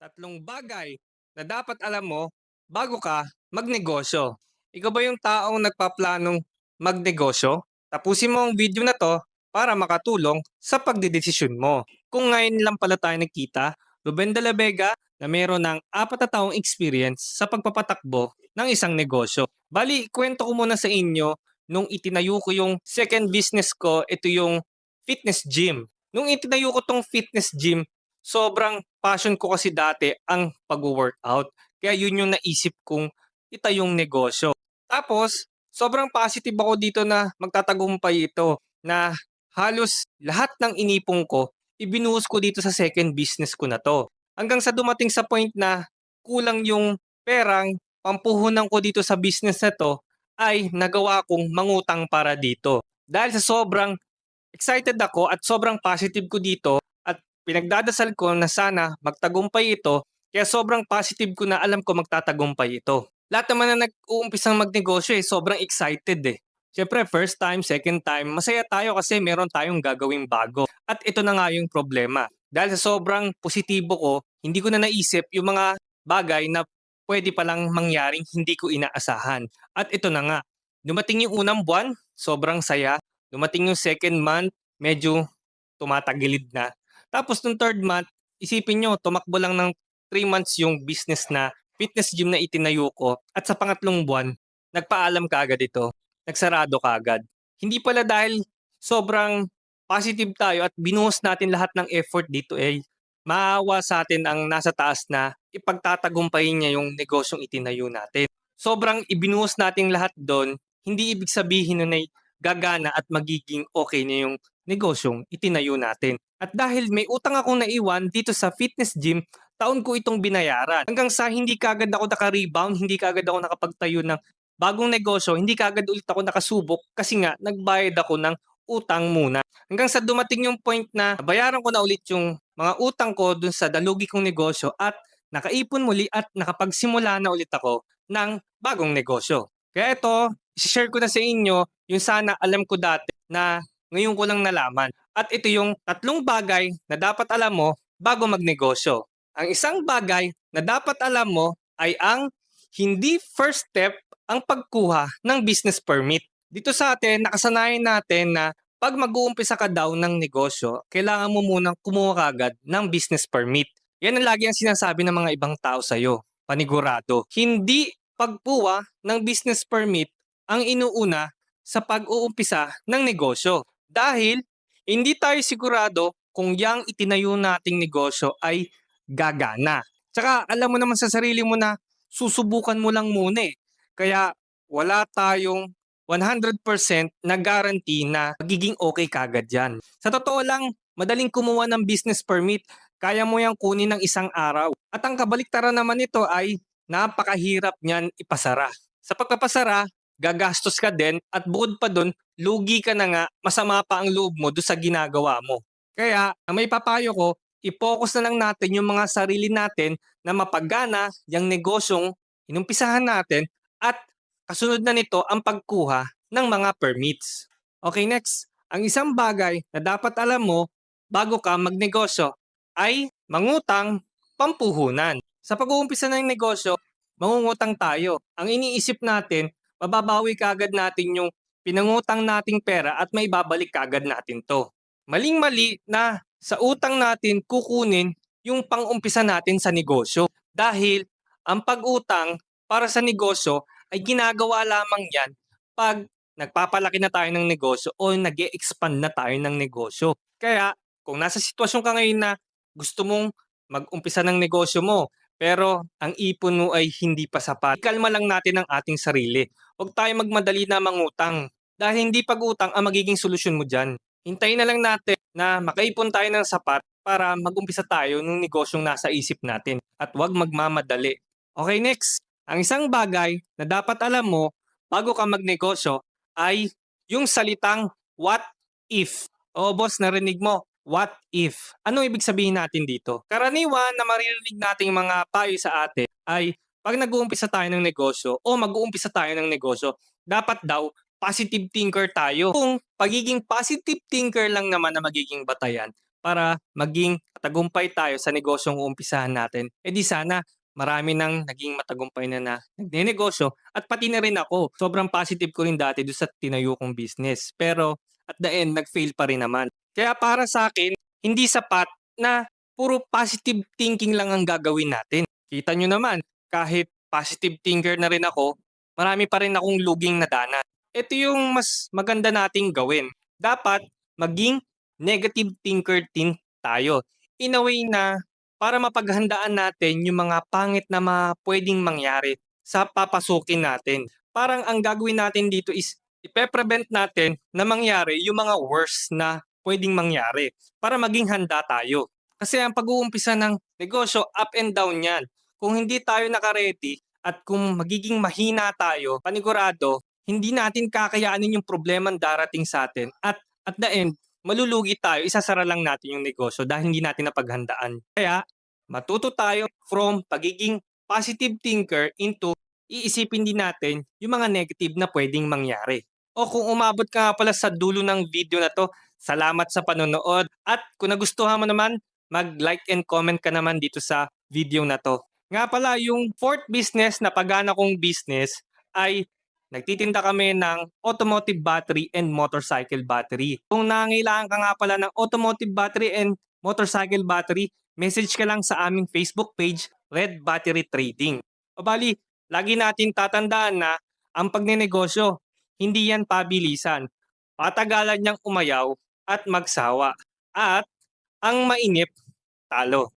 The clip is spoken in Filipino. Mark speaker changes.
Speaker 1: Tatlong bagay na dapat alam mo bago ka magnegosyo. Ikaw ba yung taong nagpaplanong magnegosyo? Tapusin mo ang video na to para makatulong sa pagdedesisyon mo. Kung ngayon lang pala tayo nagkita, Ruben de la Vega na meron ng apat na taong experience sa pagpapatakbo ng isang negosyo. Bali, kwento ko muna sa inyo nung itinayo ko yung second business ko, ito yung fitness gym. Nung itinayo ko tong fitness gym, sobrang passion ko kasi dati ang pag-workout. Kaya yun yung naisip kong itayong negosyo. Tapos, sobrang positive ako dito na magtatagumpay ito na halos lahat ng inipong ko, ibinuhos ko dito sa second business ko na to. Hanggang sa dumating sa point na kulang yung perang pampuhunan ko dito sa business na to ay nagawa kong mangutang para dito. Dahil sa sobrang excited ako at sobrang positive ko dito pinagdadasal ko na sana magtagumpay ito kaya sobrang positive ko na alam ko magtatagumpay ito. Lahat naman na nag-uumpisang magnegosyo eh, sobrang excited eh. Siyempre, first time, second time, masaya tayo kasi meron tayong gagawing bago. At ito na nga yung problema. Dahil sa sobrang positibo ko, hindi ko na naisip yung mga bagay na pwede palang mangyaring hindi ko inaasahan. At ito na nga, dumating yung unang buwan, sobrang saya. Dumating yung second month, medyo tumatagilid na. Tapos nung third month, isipin nyo, tumakbo lang ng 3 months yung business na fitness gym na itinayo ko. At sa pangatlong buwan, nagpaalam ka agad ito. Nagsarado ka agad. Hindi pala dahil sobrang positive tayo at binuhos natin lahat ng effort dito eh, maawa sa atin ang nasa taas na ipagtatagumpayin niya yung negosyong itinayo natin. Sobrang ibinuhos natin lahat doon, hindi ibig sabihin nun ay gagana at magiging okay na yung negosyong itinayo natin. At dahil may utang akong naiwan dito sa fitness gym, taon ko itong binayaran. Hanggang sa hindi kagad ako naka-rebound, hindi kagad ako nakapagtayo ng bagong negosyo, hindi kagad ulit ako nakasubok kasi nga nagbayad ako ng utang muna. Hanggang sa dumating yung point na bayaran ko na ulit yung mga utang ko dun sa dalugi kong negosyo at nakaipon muli at nakapagsimula na ulit ako ng bagong negosyo. Kaya ito, share ko na sa inyo yung sana alam ko dati na ngayon ko lang nalaman. At ito yung tatlong bagay na dapat alam mo bago magnegosyo. Ang isang bagay na dapat alam mo ay ang hindi first step ang pagkuha ng business permit. Dito sa atin, nakasanayan natin na pag mag-uumpisa ka daw ng negosyo, kailangan mo munang kumuha kagad ng business permit. Yan ang lagi ang sinasabi ng mga ibang tao sa'yo, panigurado. Hindi pagpuwa ng business permit ang inuuna sa pag-uumpisa ng negosyo. Dahil hindi tayo sigurado kung yang itinayo nating negosyo ay gagana. Tsaka alam mo naman sa sarili mo na susubukan mo lang muna eh. Kaya wala tayong 100% na guarantee na magiging okay kagad yan. Sa totoo lang, madaling kumuha ng business permit. Kaya mo yang kunin ng isang araw. At ang kabaliktaran naman nito ay napakahirap niyan ipasara. Sa pagpapasara, gagastos ka din at bukod pa doon, lugi ka na nga, masama pa ang loob mo do sa ginagawa mo. Kaya, may papayo ko, i-focus na lang natin yung mga sarili natin na mapagana yung negosyong inumpisahan natin at kasunod na nito ang pagkuha ng mga permits. Okay, next. Ang isang bagay na dapat alam mo bago ka magnegosyo ay mangutang pampuhunan. Sa pag-uumpisa ng negosyo, mangungutang tayo. Ang iniisip natin, mababawi kagad natin yung pinangutang nating pera at may babalik kagad natin to. Maling-mali na sa utang natin kukunin yung pang-umpisa natin sa negosyo. Dahil ang pag-utang para sa negosyo ay ginagawa lamang yan pag nagpapalaki na tayo ng negosyo o nag expand na tayo ng negosyo. Kaya kung nasa sitwasyon ka ngayon na gusto mong mag-umpisa ng negosyo mo, pero ang ipon mo ay hindi pa sapat. Ikalma lang natin ang ating sarili. Huwag tayo magmadali na mangutang. Dahil hindi pag-utang ang magiging solusyon mo dyan. Hintayin na lang natin na makaipon tayo ng sapat para mag-umpisa tayo ng negosyong nasa isip natin. At huwag magmamadali. Okay, next. Ang isang bagay na dapat alam mo bago ka magnegosyo ay yung salitang what if. O boss, narinig mo, what if? Ano ibig sabihin natin dito? Karaniwan na maririnig nating mga payo sa atin ay pag nag-uumpisa tayo ng negosyo o mag-uumpisa tayo ng negosyo, dapat daw positive thinker tayo. Kung pagiging positive thinker lang naman na magiging batayan, para maging tagumpay tayo sa negosyong uumpisahan natin. Eh di sana marami nang naging matagumpay na na nagnenegosyo at pati na rin ako. Sobrang positive ko rin dati doon sa tinayo kong business. Pero at the end, nag-fail pa rin naman. Kaya para sa akin, hindi sapat na puro positive thinking lang ang gagawin natin. Kita nyo naman, kahit positive thinker na rin ako, marami pa rin akong luging nadana. Ito yung mas maganda nating gawin. Dapat maging negative thinker din tayo. In a way na para mapaghandaan natin yung mga pangit na mga pwedeng mangyari sa papasukin natin. Parang ang gagawin natin dito is ipe-prevent natin na mangyari yung mga worst na pwedeng mangyari para maging handa tayo. Kasi ang pag-uumpisa ng negosyo, up and down yan. Kung hindi tayo nakaredy at kung magiging mahina tayo, panigurado, hindi natin kakayanin yung problema darating sa atin. At at the end, malulugi tayo, isasara lang natin yung negosyo dahil hindi natin napaghandaan. Kaya, matuto tayo from pagiging positive thinker into iisipin din natin yung mga negative na pwedeng mangyari. O kung umabot ka pala sa dulo ng video na to, salamat sa panonood. At kung nagustuhan mo naman, mag-like and comment ka naman dito sa video na to. Nga pala, yung fourth business na pagana kong business ay nagtitinda kami ng automotive battery and motorcycle battery. Kung nangailangan ka nga pala ng automotive battery and motorcycle battery, message ka lang sa aming Facebook page, Red Battery Trading. O bali, lagi natin tatandaan na ang pagnenegosyo, hindi yan pabilisan. Patagalan niyang umayaw at magsawa. At ang mainip, talo.